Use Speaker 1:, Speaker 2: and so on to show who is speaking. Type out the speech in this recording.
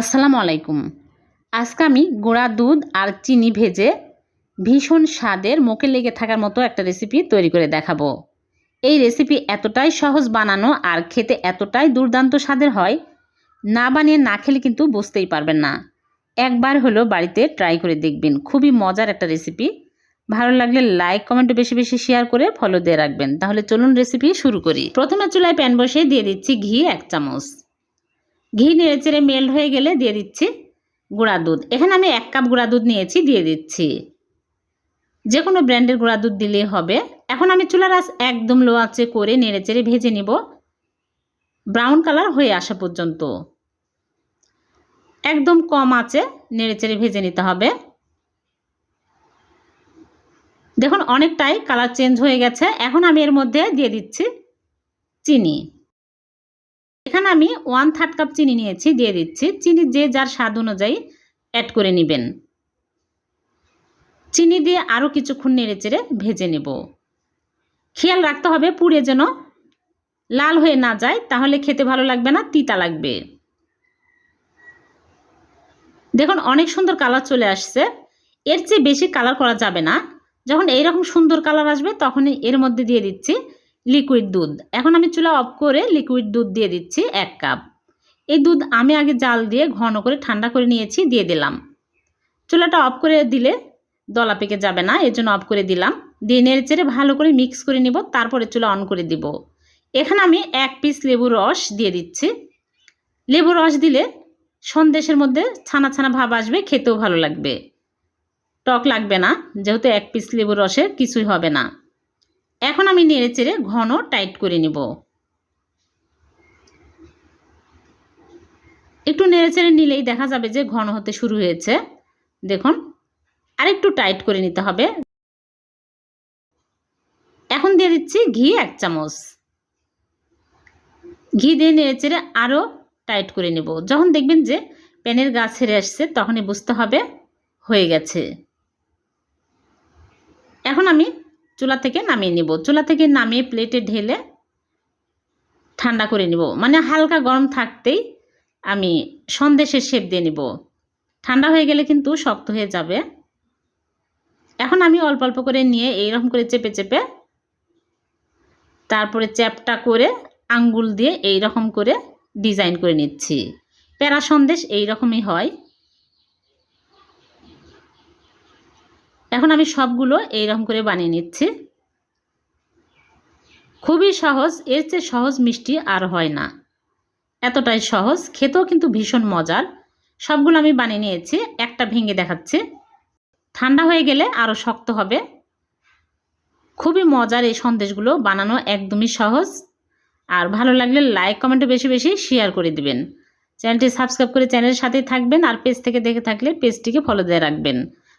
Speaker 1: আসসালামু আলাইকুম। আজকে আমি গুঁড়া দুধ আর চিনি ভেজে ভীষণ স্বাদের মুখে লেগে থাকার মতো একটা রেসিপি তৈরি করে দেখাবো। এই রেসিপি এতটাই সহজ বানানো আর খেতে এতটাই দুর্দান্ত স্বাদের হয়, না বানিয়ে না খেলে কিন্তু বুঝতেই পারবেন না। একবার হলো বাড়িতে ট্রাই করে দেখবেন, খুবই মজার একটা রেসিপি ভালো লাগলে লাইক কমেন্ট বেশি বেশি শেয়ার করে ফলো দিয়ে রাখবেন। তাহলে চলুন রেসিপি শুরু করি। প্রথমে চুলায় প্যান বসিয়ে দিয়ে দিচ্ছি ঘি এক চামচ। ঘি নেড়ে চেড়ে মেল্ট হয়ে গেলে দিয়ে দিচ্ছি গুঁড়া দুধ। এখানে আমি এক কাপ গুঁড়া দুধ নিয়েছি, দিয়ে দিচ্ছি। যে কোনো ব্র্যান্ডের গুঁড়া দুধ দিলেই হবে। এখন আমি চুলার আঁচ একদম লো আঁচে করে নেড়ে চেড়ে ভেজে নিব। ব্রাউন কালার হয়ে আসা পর্যন্ত। একদম কম আঁচে নেড়ে চেড়ে ভেজে নিতে হবে। দেখুন, অনেকটাই কালার চেঞ্জ হয়ে গেছে। এখন আমি এর মধ্যে দিয়ে দিচ্ছি চিনি। এখানে আমি ওয়ান থার্ড কাপ চিনি নিয়েছি, দিয়ে দিচ্ছি। চিনি যে যার স্বাদ অনুযায়ী অ্যাড করে নেবেন। চিনি দিয়ে আরও কিছুক্ষণ নেড়ে চেড়ে ভেজে নেব। খেয়াল রাখতে হবে পুড়ে যেন লাল হয়ে না যায়, তাহলে খেতে ভালো লাগবে না, তিতা লাগবে। দেখুন, অনেক সুন্দর কালার চলে আসছে। এর চেয়ে বেশি কালার করা যাবে না। যখন এইরকম সুন্দর কালার আসবে, তখনই এর মধ্যে দিয়ে দিচ্ছি লিকুইড দুধ। এখন আমি চুলা অফ করে লিকুইড দুধ দিয়ে দিচ্ছি এক কাপ এই দুধ আমি আগে জাল দিয়ে ঘন করে ঠান্ডা করে নিয়েছি, দিয়ে দিলাম। চুলাটা অফ করে দিলে দলা পেকে যাবে না, এর জন্য অফ করে দিলাম। দিয়ে নেড়ে চেড়ে ভালো করে মিক্স করে নিব, তারপরে চুলা অন করে দিব। এখানে আমি এক পিস লেবু রস দিয়ে দিচ্ছি। লেবু রস দিলে সন্দেশের মধ্যে ছানা ছানা ভাব আসবে, খেতেও ভালো লাগবে। টক লাগবে না, যেহেতু এক পিস লেবু রসের কিছুই হবে না। এখন আমি নেড়ে চেড়ে ঘন টাইট করে নিব। একটু নেড়ে চেড়ে নিলেই দেখা যাবে যে ঘন হতে শুরু হয়েছে। দেখুন, আরেকটু টাইট করে নিতে হবে। এখন দিয়ে দিচ্ছি ঘি এক চামচ। ঘি দিয়ে নেড়ে চেড়ে আরও টাইট করে নেব। যখন দেখবেন যে প্যানের গা ছেড়ে আসছে, তখনই বুঝতে হবে হয়ে গেছে। এখন আমি চুলা থেকে নামিয়ে নিব। চুলা থেকে নামিয়ে প্লেটে ঢেলে ঠান্ডা করে নিব। মানে হালকা গরম থাকতেই আমি সন্দেশের শেপ দিয়ে নিব। ঠান্ডা হয়ে গেলে কিন্তু শক্ত হয়ে যাবে। এখন আমি অল্প অল্প করে নিয়ে এইরকম করে চেপে চেপে তারপরে চ্যাপটা করে আঙ্গুল দিয়ে এই রকম করে ডিজাইন করে নিচ্ছি। প্যারা সন্দেশ এই রকমই হয়। এখন আমি সবগুলো এইরকম করে বানিয়ে নিচ্ছি। খুবই সহজ, এর চেয়ে সহজ মিষ্টি আর হয় না। এতটাই সহজ, খেতেও কিন্তু ভীষণ মজার। সবগুলো আমি বানিয়ে নিয়েছি, একটা ভেঙে দেখাচ্ছি। ঠান্ডা হয়ে গেলে আরও শক্ত হবে। খুবই মজার এই সন্দেশগুলো, বানানো একদমই সহজ। আর ভালো লাগলে লাইক কমেন্টে বেশি বেশি শেয়ার করে দিবেন। চ্যানেলটি সাবস্ক্রাইব করে চ্যানেলের সাথেই থাকবেন আর পেজ থেকে দেখে থাকলে পেজটিকে ফলো দিয়ে রাখবেন।